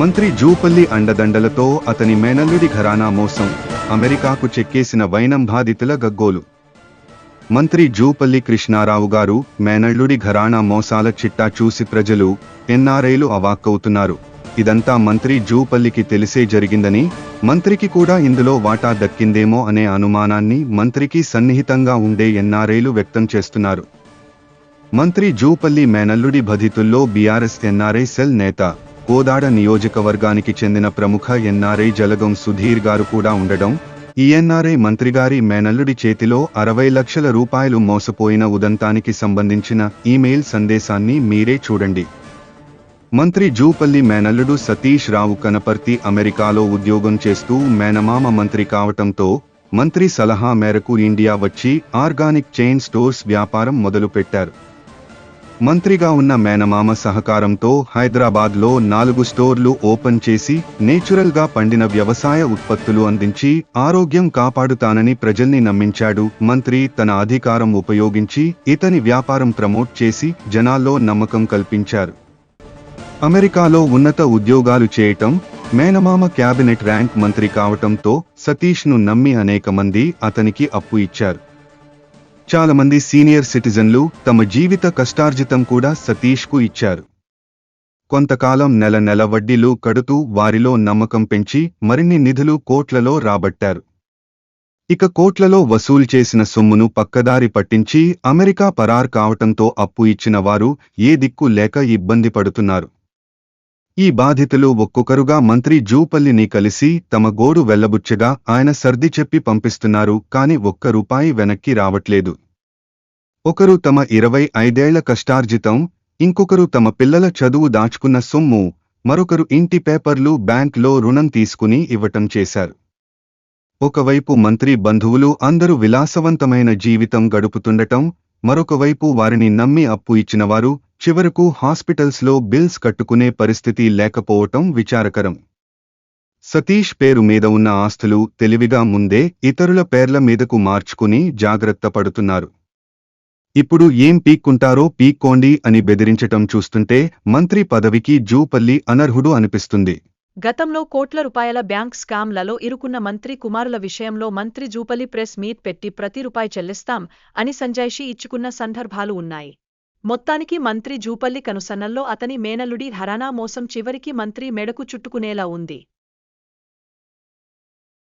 మంత్రి జూపల్లి అండదండలతో అతని మేనల్లుడి ఘరానా మోసం అమెరికాకు చెక్కేసిన వైనం బాధితుల గగ్గోలు. మంత్రి జూపల్లి కృష్ణారావు గారు మేనల్లుడి ఘరానా మోసాల చిట్టా చూసి ప్రజలు ఎన్ఆర్ఐలు అవాక్కవుతున్నారు. ఇదంతా మంత్రి జూపల్లికి తెలిసే జరిగిందని మంత్రికి కూడా ఇందులో వాటా దక్కిందేమో అనే అనుమానాన్ని మంత్రికి సన్నిహితంగా ఉండే ఎన్ఆర్ఐలు వ్యక్తం చేస్తున్నారు. మంత్రి జూపల్లి మేనల్లుడి బధితుల్లో బీఆర్ఎస్ ఎన్ఆర్ఐ సెల్ నేత కోదాడ నియోజకవర్గానికి చెందిన ప్రముఖ ఎన్ఆర్ఐ జలగం సుధీర్ గారు కూడా ఉండడం ఈఎన్ఆర్ఐ మంత్రిగారి మేనల్లుడి చేతిలో అరవై లక్షల రూపాయలు మోసపోయిన ఉదంతానికి సంబంధించిన ఈమెయిల్ సందేశాన్ని మీరే చూడండి. మంత్రి జూపల్లి మేనల్లుడు సతీష్ రావు కనపర్తి అమెరికాలో ఉద్యోగం చేస్తూ మేనమామ మంత్రి కావటంతో మంత్రి సలహా మేరకు ఇండియా వచ్చి ఆర్గానిక్ చైన్ స్టోర్స్ వ్యాపారం మొదలుపెట్టారు. మంత్రిగా ఉన్న మేనమామ సహకారంతో హైదరాబాద్లో నాలుగు స్టోర్లు ఓపెన్ చేసి నేచురల్గా పండిన వ్యవసాయ ఉత్పత్తులు అందించి ఆరోగ్యం కాపాడుతానని ప్రజల్ని నమ్మించాడు. మంత్రి తన అధికారం ఉపయోగించి ఇతని వ్యాపారం ప్రమోట్ చేసి జనాల్లో నమ్మకం కల్పించారు. అమెరికాలో ఉన్నత ఉద్యోగాలు చేయటం మేనమామ క్యాబినెట్ ర్యాంక్ మంత్రి కావటంతో సతీష్ను నమ్మి అనేక మంది అతనికి అప్పు ఇచ్చారు. చాలా మంది సీనియర్ సిటిజన్లు తమ జీవిత కష్టార్జితం కూడా సతీష్కు ఇచ్చారు. కొంతకాలం నెల నెల వడ్డీలు కడుతూ వారిలో నమ్మకం పెంచి మరిన్ని నిధులు కోట్లలో రాబట్టారు. ఇక కోట్లలో వసూలు చేసిన సొమ్మును పక్కదారి పట్టించి అమెరికా పరార్ కావటంతో అప్పు ఇచ్చిన వారు ఏ దిక్కు లేక ఇబ్బంది పడుతున్నారు. ఈ బాధితులు ఒక్కొక్కరుగా మంత్రి జూపల్లిని కలిసి తమ గోడు వెళ్ళబుచ్చగా ఆయన సర్ది చెప్పి పంపిస్తున్నారు కాని ఒక్క రూపాయి వెనక్కి రావట్లేదు. ఒకరు తమ ఇరవై ఐదేళ్ళ కష్టార్జితం ఇంకొకరు తమ పిల్లల చదువు దాచుకున్న సొమ్ము మరొకరు ఇంటి పేపర్లు బ్యాంక్లో రుణం తీసుకుని ఇవ్వటం చేశారు. ఒకవైపు మంత్రి బంధువులు అందరూ విలాసవంతమైన జీవితం గడుపుతుండటం మరొకవైపు వారిని నమ్మి అప్పు ఇచ్చినవారు చివరకు హాస్పిటల్స్లో బిల్స్ కట్టుకునే పరిస్థితి లేకపోవటం విచారకరం. సతీష్ పేరు మీద ఉన్న ఆస్తులు తెలివిగా ముందే ఇతరుల పేర్ల మీదకు మార్చుకుని జాగ్రత్త పడుతున్నారు. ఇప్పుడు ఏం పీక్కుంటారో పీక్కోండి అని బెదిరించటం చూస్తుంటే మంత్రి పదవికి జూపల్లి అనర్హుడు అనిపిస్తుంది. గతంలో కోట్ల రూపాయల బ్యాంక్ స్కామ్లలో ఇరుకున్న మంత్రి కుమారుల విషయంలో మంత్రి జూపల్లి ప్రెస్ మీట్ పెట్టి ప్రతి రూపాయి చెల్లిస్తాం అని సంజాయిషి ఇచ్చుకున్న సందర్భాలు ఉన్నాయి. మొత్తానికి మంత్రి జూపల్లి కనుసన్నల్లో అతని మేనలుడి హరానా మోసం చివరికి మంత్రి మెడకు చుట్టుకునేలా ఉంది.